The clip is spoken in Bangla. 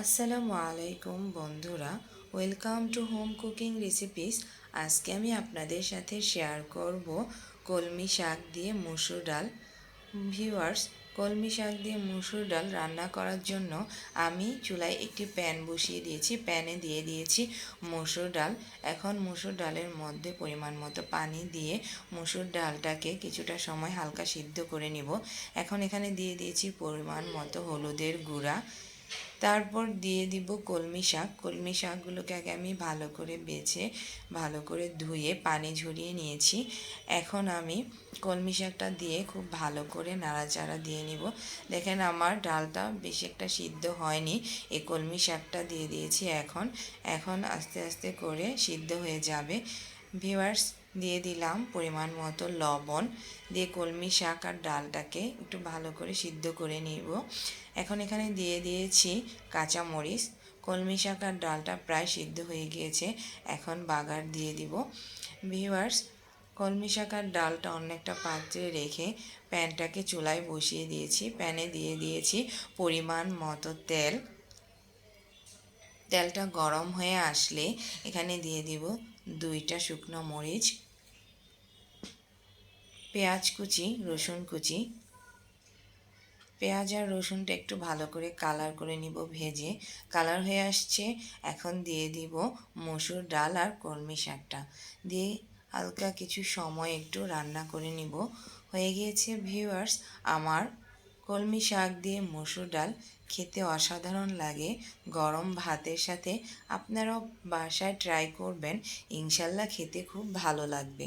আসসালামু আলাইকুম বন্ধুরা, welcome to home cooking recipes. আজকে আমি আপনাদের সাথে শেয়ার করব কলমি শাক দিয়ে মুসুর ডাল। ভিউয়ার্স, কলমি শাক দিয়ে মুসুর ডাল রান্না করার জন্য আমি চুলায় একটি প্যান বসিয়ে দিয়েছি। প্যানে দিয়ে দিয়েছি মুসুর ডাল। এখন মুসুর ডালের মধ্যে পরিমাণ মতো পানি দিয়ে মুসুর ডালটাকে কিছুটা সময় হালকা সিদ্ধ করে নিব। এখন এখানে দিয়ে দিয়েছি পরিমাণ মতো হলুদের গুঁড়া। তারপর দিয়ে দিব কলমি শাক। কলমি শাকগুলোকে আগে আমি ভালো করে বেছে, ভালো করে ধুয়ে পানি ঝরিয়ে নিয়েছি। এখন আমি কলমি শাকটা দিয়ে খুব ভালো করে নাড়াচাড়া দিয়ে নিব। দেখেন আমার ডালটা বেশি একটা সিদ্ধ হয়নি, এই কলমি শাকটা দিয়ে দিয়েছি এখন। এখন আস্তে আস্তে করে সিদ্ধ হয়ে যাবে। ভিওয়ার্স দিয়ে দিলাম পরিমাণ মতো লবণ দিয়ে কলমি শাক আর ডালটাকে একটু ভালো করে সিদ্ধ করে নিব। এখন এখানে দিয়ে দিয়েছি কাঁচা মরিচ কলমি শাক আর ডালটা প্রায় সিদ্ধ হয়ে গিয়েছে। এখন বাগার দিয়ে দিব। ভিউয়ার্স, কলমি শাক আর ডালটা অনেকটা পাত্রে রেখে প্যানটাকে চুলায় বসিয়ে দিয়েছি। প্যানে দিয়ে দিয়েছি পরিমাণ মতো তেল। তেলটা গরম হয়ে আসলে এখানে দিয়ে দিব দুইটা শুকনো মরিচ। পেঁয়াজ কুচি, রসুন কুচি। পেঁয়াজ আর রসুনটা একটু ভালো করে কালার করে নিব ভেজে। কালার হয়ে আসছে, এখন দিয়ে দিব মসুর ডাল আর কলমি শাকটা। দিয়ে হালকা কিছু সময় একটু রান্না করে নিব। হয়ে গিয়েছে ভিউয়ার্স আমার কলমি শাক দিয়ে মসুর ডাল খেতে অসাধারণ লাগে। গরম ভাতের সাথে আপনারাও বাসায় ট্রাই করবেন, ইনশাল্লাহ খেতে খুব ভালো লাগবে।